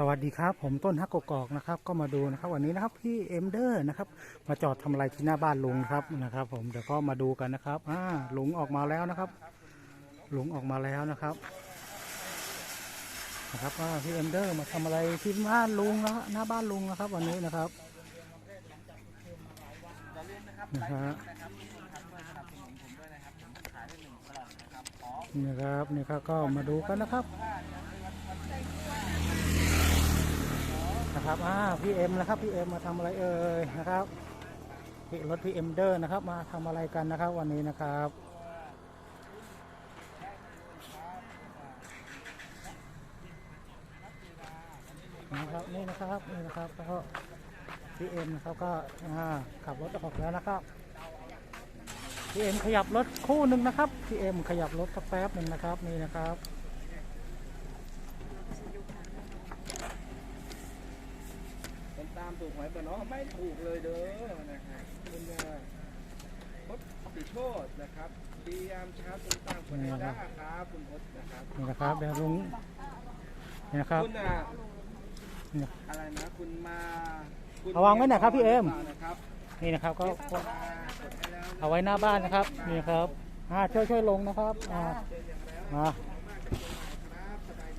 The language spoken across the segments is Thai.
สวัสดีครับ ผมต้นฮักกกอกนะครับก็มาดูนะครับวันนี้นะครับพี่เอ็มเดอร์นะครับมาจอดทำอะไรที่หน้าบ้านลุงครับนะครับ ผมเดี๋ยวก็มาดูกันนะครับอ่าลุงออกมาแล้วนะครับลุงออกมาแล้วนะครับนะครับว่าพี่เอ็มเดอร์มาทำอะไรที่บ้านลุงนะฮะหน้าบ้านลุงนะครับ วันนี้นะครับนะฮะนี่ครับนี่ครับก็มาดูกันนะครับ นะครับอ่าพี่เอ็มนะครับพี่เอ็มมาทำอะไรเอ่ยนะครับพี่รถพี่เอ็มเดอร์นะครับ มาทำอะไรกันนะครับ วันนี้นะครับนะครับนี่นะครับนี่นะครับแล้วก็พี่เอ็มนะครับก็ขับรถออกแล้วนะครับพี่เอ็มขยับรถคู่หนึ่งนะครับพี่เอ็มขยับรถสักแป๊บหนึ่งนะครับนี่นะครับ ผม ตามถูกหวยแต่น้องไม่ถูกเลยเด้อนะครับคุณพศติโชตนะครับดียามเช้าคุณตั้งคนได้ครับคุณพศนะครับนี่นะครับเดี๋ยวลุงนี่นะครับคุณอะนี่อะไรนะคุณมาคุณเอาวางไว้ไหนครับพี่เอ็มนะครับนี่นะครับก็ก็มากดให้แล้วเอาไว้หน้าบ้านนะครับนี่ครับอ่าช่วยช่วยลงนะครับอ่ามา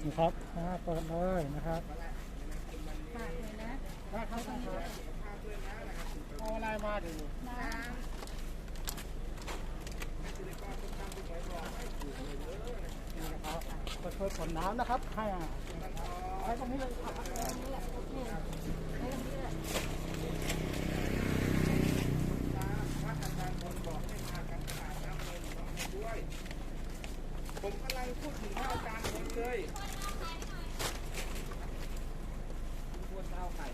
นี่ครับอ่าเปิดเลยนะครับ เอไรมาดูก็ช่วยผลน้ำนะครับ ให้ให้ตรงนี้เลยครับ ผมกำลังพูดถึงพระอาจารย์คนเลยควรเอาไข่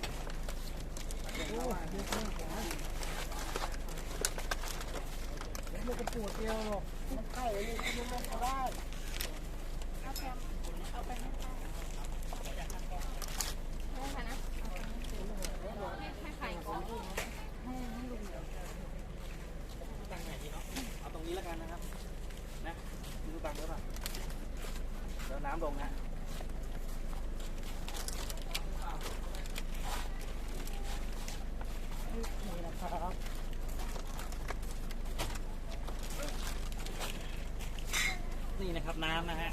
มันจะปวดเดียวหรอกไข่เลยไม่ได้เอาไปเอาไปให้ตรงนี้แล้วกันนะครับนะมือบังหรือเปล่าเดี๋ยวน้ำลงนะ นี่นะครับ นี่นะครับน้ำนะฮะ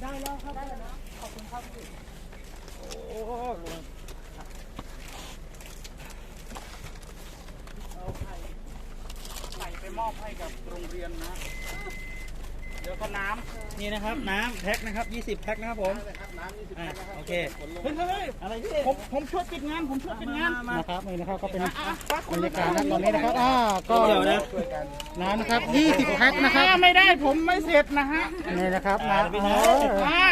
ได้แล้วครับได้แล้วขอบคุณครับพี่โอ้ลุงเอาไข่ไข่ไปมอบให้กับโรงเรียนนะ เดี๋ยวก็น้ำนี่นะครับ น้ำแพ็คนะครับ 20แพ็คนะครับผม อะโอเคเฮ้ยเฮ้ยอะไรพี่ผมผมช่วยปิดงานผมช่วยปิดงานมานะครับนี่นะครับก็เป็นอะปักบรรยากาศณตอนนี้นะครับอ่าก็เดี๋ยวนะน้ำนะครับ 20แพ็คนะครับถ้าไม่ได้ผมไม่เสร็จนะฮะนี่นะครับน้ำพี่เอน้องออ่า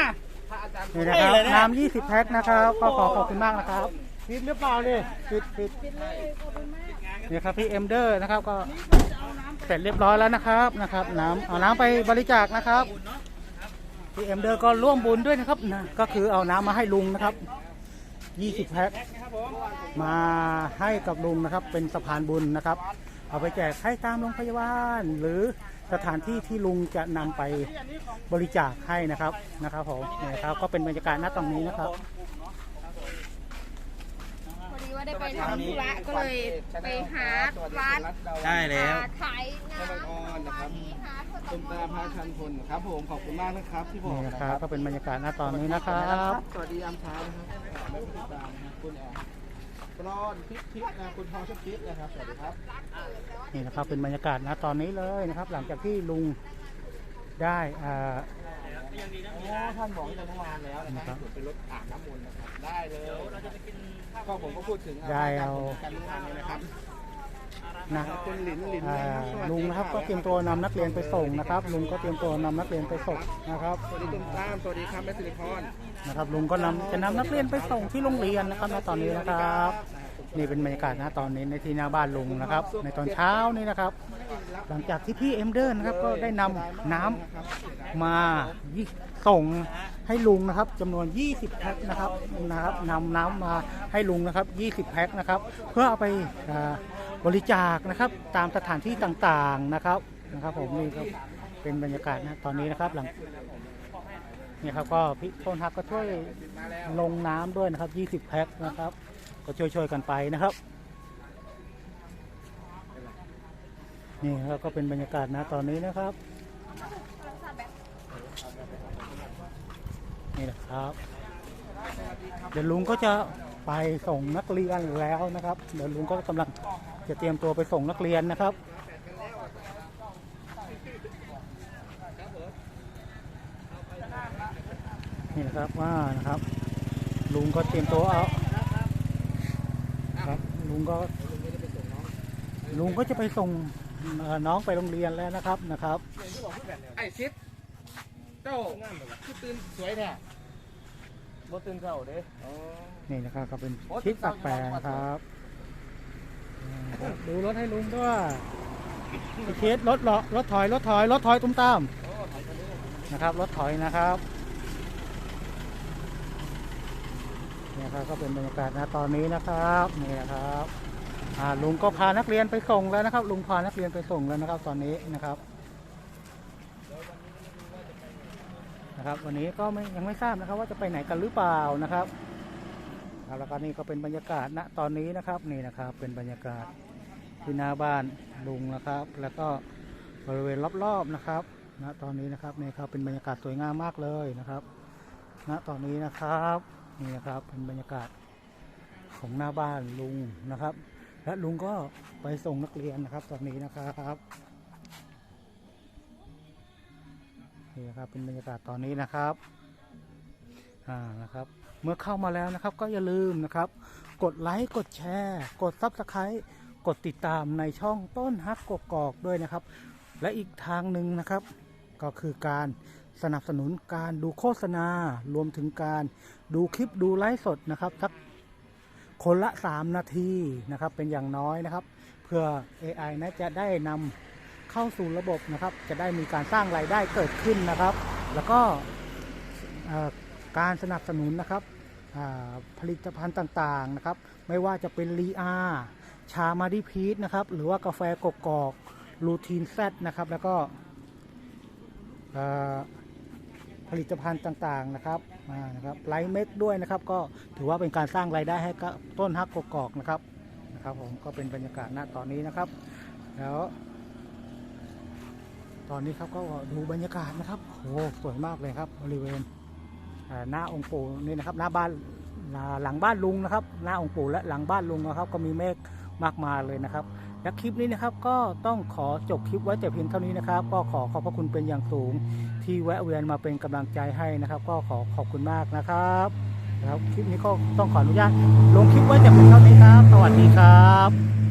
นี่นะครับเลยเนี่ยน้ำ20แพ็คนะครับ ก็ขอขอบคุณมากนะครับปิดหรือเปล่าเนี่ยปิดปิดนี่ครับพี่เอ็มเดอร์นะครับก็เสร็จเรียบร้อยแล้วนะครับนะครับน้ำเอาน้ำไปบริจาคนะครับ พี่เอ็มเดอร์ก็ร่วมบุญด้วยนะครับนะก็คือเอาน้ำมาให้ลุงนะครับ 20แพ็คมาให้กับลุงนะครับ เป็นสะพานบุญนะครับ เอาไปแจกให้ตามโรงพยาบาล หรือสถานที่ที่ลุงจะนำไปบริจาคให้นะครับนะครับผมนี่นะครับก็เป็นบรรยากาศณตรงนี้นะครับ ว่าได้ไปทำธุระก็เลยไปหาร้านได้แล้ว ขายน้ำออนนะครับหาทั่วคุณตาพาชันพลครับผมขอบคุณมากนะครับที่บอกนี่นะครับก็เป็นบรรยากาศณตอนนี้นะครับ สวัสดียามเช้านะครับไม่ติดตามนะครับคุณแอนกรอนพิษพิษนะคุณทองชดพิษนะครับสวัสดีครับ นี่นะครับเป็นบรรยากาศณตอนนี้เลยนะครับ หลังจากที่ลุงได้อ่า โอ้ท่านบอกตั้งแต่เมื่อวานแล้วนะครับให้ผมไปรถอ่างน้ำมนต์นะครับ ได้เลยเราจะไปกิน ก็ผมก็พูดถึงได้เอา การเมื่อวานนี้นะครับนะคุณหลินหลินอ่านะครับสวัสดีลุงนะครับก็เตรียมตัวนำนักเรียนไปส่งนะครับ ลุงก็เตรียมตัวนำนักเรียนไปส่งนะครับสวัสดีคุณตามสวัสดีครับแม่สิริพรนะครับ ลุงก็นำจะนำนักเรียนไปส่งที่โรงเรียนนะครับณตอนนี้นะครับ นี่เป็นบรรยากาศณตอนนี้ในที่หน้าบ้านลุงนะครับ ในตอนเช้านี้นะครับ หลังจากที่พี่เอ็มเดินนะครับก็ได้นำน้ำมา ส่งให้ลุงนะครับจำนวน 20 แพ็คนะครับนะครับนำน้ำมาให้ลุงนะครับ 20 แพ็คนะครับ เพื่อเอาไปบริจาคนะครับ ตามสถานที่ต่างๆนะครับนะครับ ผมนี่ครับเป็นบรรยากาศนะตอนนี้นะครับหลังนี่ครับก็พี่ต้นฮักก็ช่วยลงน้ำด้วยนะครับ 20 แพ็คนะครับ ก็ช่วยๆกันไปนะครับนี่ครับก็เป็นบรรยากาศนะตอนนี้นะครับ นี่นะครับ เดี๋ยวลุงก็จะไปส่งนักเรียนแล้วนะครับ เดี๋ยวลุงก็กำลังจะเตรียมตัวไปส่งนักเรียนนะครับนี่นะครับว่านะครับ ลุงก็เตรียมตัวเอาครับลุงก็ลุงก็จะไปส่งน้องไปโรงเรียนแล้วนะครับนะครับไอชิด เจ้าคือตื่นสวยแท้บ่ตื่นเช้าเด้อ๋อนี่นะครับก็เป็นชิดตักแปรนะครับอืมดูรถให้ลุงด้วยพี่เคสรถเหรอรถถอยรถถอยรถถอยตุ้มตามนะครับ รถถอยนะครับนี่ครับก็เป็นบรรยากาศนะตอนนี้นะครับนี่นะครับอ่าลุงก็พานักเรียนไปส่งแล้วนะครับ ลุงพานักเรียนไปส่งแล้วนะครับ ตอนนี้นะครับ นะครับ วันนี้ก็ไม่ยังไม่ทราบนะครับ ว่าจะไปไหนกันหรือเปล่านะครับเอาแล้วก็นี่ก็เป็นบรรยากาศณตอนนี้นะครับนี่นะครับ เป็นบรรยากาศที่หน้าบ้านลุงนะครับ แล้วก็บริเวณรอบๆนะครับณตอนนี้นะครับนี่ครับเป็นบรรยากาศสวยงามมากเลยนะครับณตอนนี้นะครับนี่นะครับเป็นบรรยากาศของหน้าบ้านลุงนะครับ และลุงก็ไปส่งนักเรียนนะครับ ตอนนี้นะครับ นี่นะครับเป็นบรรยากาศตอนนี้นะครับอ่านะครับ เมื่อเข้ามาแล้วนะครับก็อย่าลืมนะครับ กดไลค์กดแชร์ กดซับสไครต์กดติดตามในช่องต้นฮักกกอกด้วยนะครับ และอีกทางหนึ่งนะครับ ก็คือการสนับสนุนการดูโฆษณารวมถึงการดูคลิปดูไลฟ์สดนะครับสักคนละ 3 นาทีนะครับเป็นอย่างน้อยนะครับ เพื่อ AI นะจะได้นำ เข้าสู่ระบบนะครับ จะได้มีการสร้างรายได้เกิดขึ้นนะครับ แล้วก็การสนับสนุนนะครับผลิตภัณฑ์ต่างๆนะครับ ไม่ว่าจะเป็นลีอาชามาดิพีทนะครับ หรือว่ากาแฟกกอกลูทีนแซดนะครับ แล้วก็ผลิตภัณฑ์ต่างๆนะครับนะครับไลท์เม็กด้วยนะครับ ก็ถือว่าเป็นการสร้างรายได้ให้กับต้นฮักกกอกนะครับนะครับผมก็เป็นบรรยากาศณตอนนี้นะครับ แล้ว ตอนนี้ครับก็ดูบรรยากาศนะครับโอ้โหสวยมากเลยครับบริเวณหน้าองค์ปู่นี่นะครับ หน้าบ้านหลังบ้านลุงนะครับ หน้าองค์ปู่และหลังบ้านลุงนะครับ ก็มีเมฆมากมายเลยนะครับ และคลิปนี้นะครับก็ต้องขอจบคลิปไว้แต่เพียงเท่านี้นะครับ ก็ขอขอบพระคุณเป็นอย่างสูง ที่แวะเวียนมาเป็นกำลังใจให้นะครับ ก็ขอขอบคุณมากนะครับแล้วคลิปนี้ก็ต้องขออนุญาตลงคลิปไว้แต่เพียงเท่านี้ครับ สวัสดีครับ